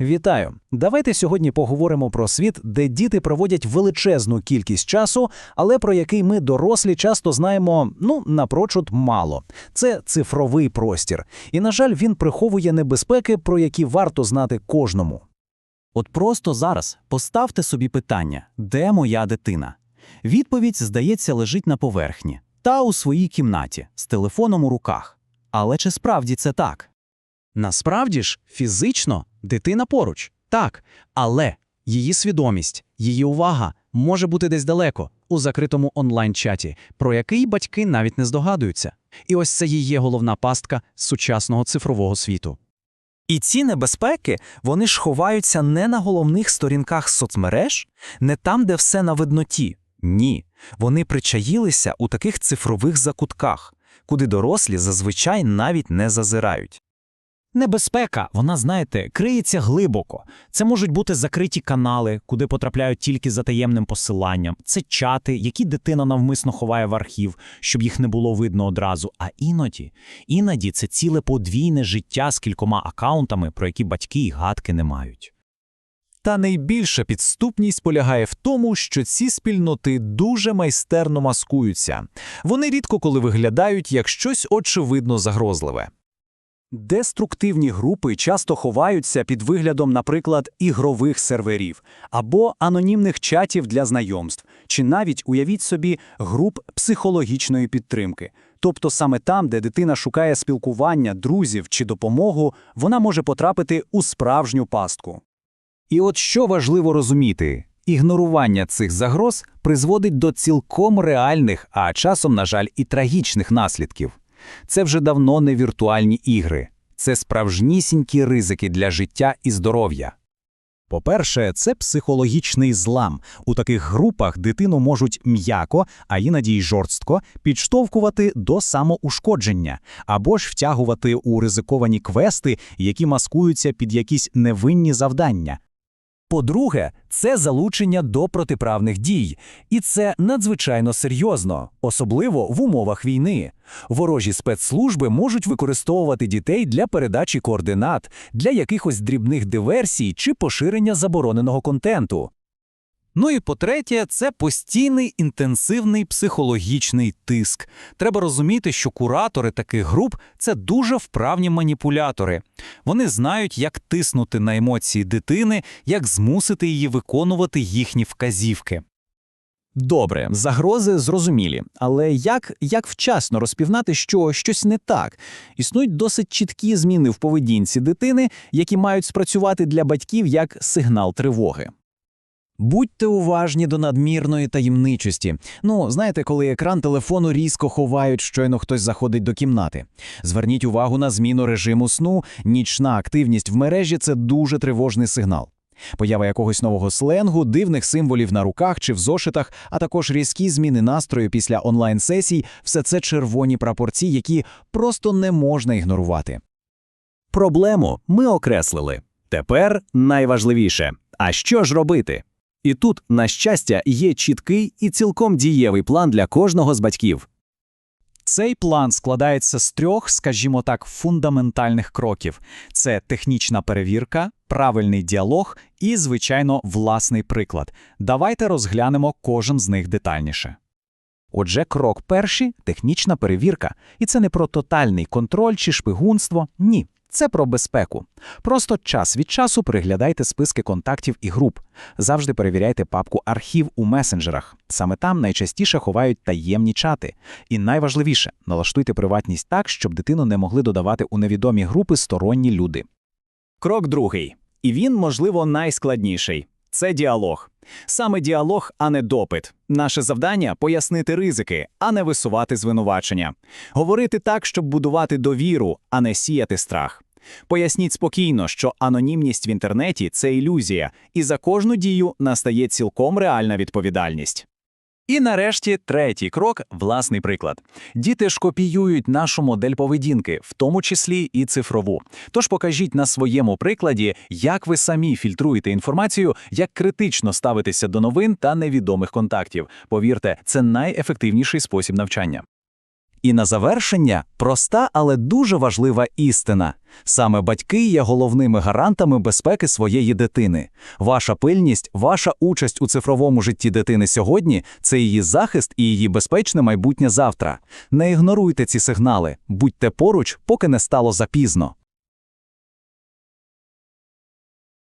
Вітаю! Давайте сьогодні поговоримо про світ, де діти проводять величезну кількість часу, але про який ми, дорослі, часто знаємо ну напрочуд мало. Це цифровий простір. І, на жаль, він приховує небезпеки, про які варто знати кожному. От просто зараз поставте собі питання, де моя дитина? Відповідь, здається, лежить на поверхні та у своїй кімнаті з телефоном у руках. Але чи справді це так? Насправді ж, фізично дитина поруч, так, але її свідомість, її увага може бути десь далеко, у закритому онлайн-чаті, про який батьки навіть не здогадуються. І ось це і є головна пастка сучасного цифрового світу. І ці небезпеки вони ж ховаються не на головних сторінках соцмереж, не там, де все на видноті. Ні. Вони причаїлися у таких цифрових закутках, куди дорослі зазвичай навіть не зазирають. Небезпека, вона, знаєте, криється глибоко. Це можуть бути закриті канали, куди потрапляють тільки за таємним посиланням. Це чати, які дитина навмисно ховає в архів, щоб їх не було видно одразу. А іноді, іноді це ціле подвійне життя з кількома акаунтами, про які батьки й гадки не мають. Та найбільша підступність полягає в тому, що ці спільноти дуже майстерно маскуються. Вони рідко коли виглядають як щось очевидно загрозливе. Деструктивні групи часто ховаються під виглядом, наприклад, ігрових серверів або анонімних чатів для знайомств, чи навіть уявіть собі груп психологічної підтримки. Тобто саме там, де дитина шукає спілкування, друзів чи допомогу, вона може потрапити у справжню пастку. І от що важливо розуміти, ігнорування цих загроз призводить до цілком реальних, а часом, на жаль, і трагічних наслідків. Це вже давно не віртуальні ігри, це справжнісінькі ризики для життя і здоров'я. По-перше, це психологічний злам. У таких групах дитину можуть м'яко, а іноді й жорстко підштовхувати до самоушкодження або ж втягувати у ризиковані квести, які маскуються під якісь невинні завдання. По-друге, це залучення до протиправних дій, і це надзвичайно серйозно, особливо в умовах війни. Ворожі спецслужби можуть використовувати дітей для передачі координат, для якихось дрібних диверсій чи поширення забороненого контенту. Ну і по-третє, це постійний інтенсивний психологічний тиск. Треба розуміти, що куратори таких груп це дуже вправні маніпулятори. Вони знають, як тиснути на емоції дитини, як змусити її виконувати їхні вказівки. Добре, загрози зрозумілі, але як, як вчасно розпізнати, що щось не так? Існують досить чіткі зміни в поведінці дитини, які мають спрацювати для батьків як сигнал тривоги. Будьте уважні до надмірної таємничості. Ну, знаєте, коли екран телефону різко ховають, щойно хтось заходить до кімнати. Зверніть увагу на зміну режиму сну. Нічна активність в мережі це дуже тривожний сигнал. Поява якогось нового сленгу, дивних символів на руках чи в зошитах, а також різкі зміни настрою після онлайн-сесій все це червоні прапорці, які просто не можна ігнорувати. Проблему ми окреслили. Тепер найважливіше. А що ж робити? І тут, на щастя, є чіткий і цілком дієвий план для кожного з батьків. Цей план складається з трьох, скажімо так, фундаментальних кроків: це технічна перевірка, правильний діалог і, звичайно, власний приклад. Давайте розглянемо кожен з них детальніше. Отже, крок перший технічна перевірка. І це не про тотальний контроль чи шпигунство. Ні. Це про безпеку. Просто час від часу переглядайте списки контактів і груп. Завжди перевіряйте папку архів у месенджерах. Саме там найчастіше ховають таємні чати. І найважливіше налаштуйте приватність так, щоб дитину не могли додавати у невідомі групи сторонні люди. Крок другий. І він, можливо, найскладніший. Це діалог. Саме діалог, а не допит. Наше завдання пояснити ризики, а не висувати звинувачення. Говорити так, щоб будувати довіру, а не сіяти страх. Поясніть спокійно, що анонімність в інтернеті це ілюзія, і за кожну дію настає цілком реальна відповідальність. І нарешті третій крок власний приклад. Діти ж копіюють нашу модель поведінки, в тому числі і цифрову. Тож покажіть на своєму прикладі, як ви самі фільтруєте інформацію, як критично ставитеся до новин та невідомих контактів. Повірте, це найефективніший спосіб навчання. І на завершення проста, але дуже важлива істина. Саме батьки є головними гарантами безпеки своєї дитини. Ваша пильність, ваша участь у цифровому житті дитини сьогодні це її захист і її безпечне майбутнє завтра. Не ігноруйте ці сигнали, будьте поруч, поки не стало запізно.